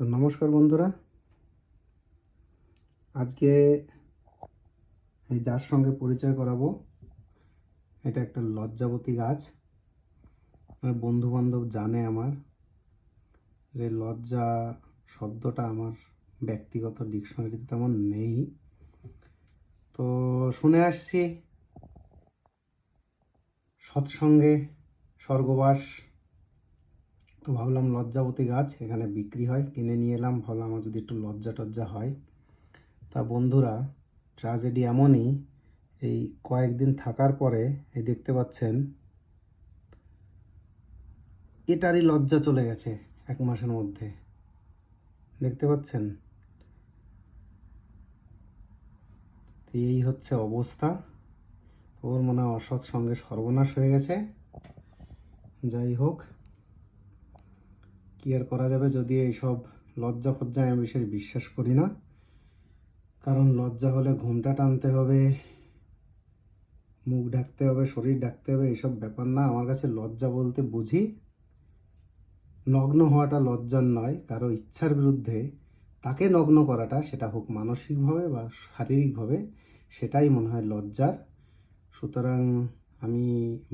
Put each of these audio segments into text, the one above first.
তো নমস্কার বন্ধুরা। আজকে এই যার সঙ্গে পরিচয় করাবো, এটা একটা লজ্জাবতী গাছ। আমার বন্ধু বান্ধব জানে আমার যে লজ্জা শব্দটা আমার ব্যক্তিগত ডিকশনারিতে তেমন নেই। তো শুনে আসছি সৎসঙ্গে স্বর্গবাস তো ভাবলাম লজ্জাবতী গাছ এখানে বিক্রি হয়, কিনে নিয়ে এলাম। ভাবলাম আমার যদি একটু লজ্জা টজ্জা হয়। তা বন্ধুরা ট্র্যাজেডি এমনই, এই কয়েকদিন থাকার পরে এই দেখতে পাচ্ছেন, এটারই লজ্জা চলে গেছে এক মাসের মধ্যে। দেখতে পাচ্ছেন? এই হচ্ছে অবস্থা। ওর মনে হয় অসৎ সঙ্গে সর্বনাশ হয়ে গেছে। যাই হোক। কি আর করা যাবে যদি এইসব লজ্জা ফজ্জা আমি বেশি বিশ্বাস করি না? কারণ লজ্জা হলে ঘুমটা টানতে হবে, মুখ ঢাকতে হবে, শরীর ঢাকতে হবে এইসব ব্যাপার না। আমার কাছে লজ্জা বলতে বুঝি। নগ্ন হওয়াটা লজ্জার নয়, কারও ইচ্ছার বিরুদ্ধে তাকে নগ্ন করাটা, সেটা হোক মানসিকভাবে বা শারীরিকভাবে, সেটাই মনে হয় লজ্জার। সুতরাং আমি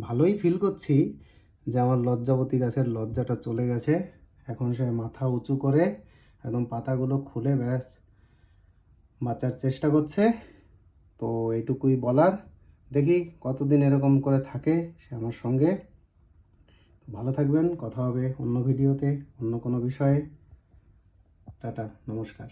ভালোই ফিল করছি যে আমার লজ্জাবতী গাছের লজ্জাটা চলে গেছে। এখন সে মাথা উঁচু করে একদম পাতাগুলো খুলে ব্যাস বাঁচার চেষ্টা করছে। তো এইটুকুই বলার। দেখি কতদিন এরকম করে থাকে সে আমার সঙ্গে। ভালো থাকবেন, কথা হবে অন্য ভিডিওতে, অন্য কোনো বিষয়ে। টাটা, নমস্কার।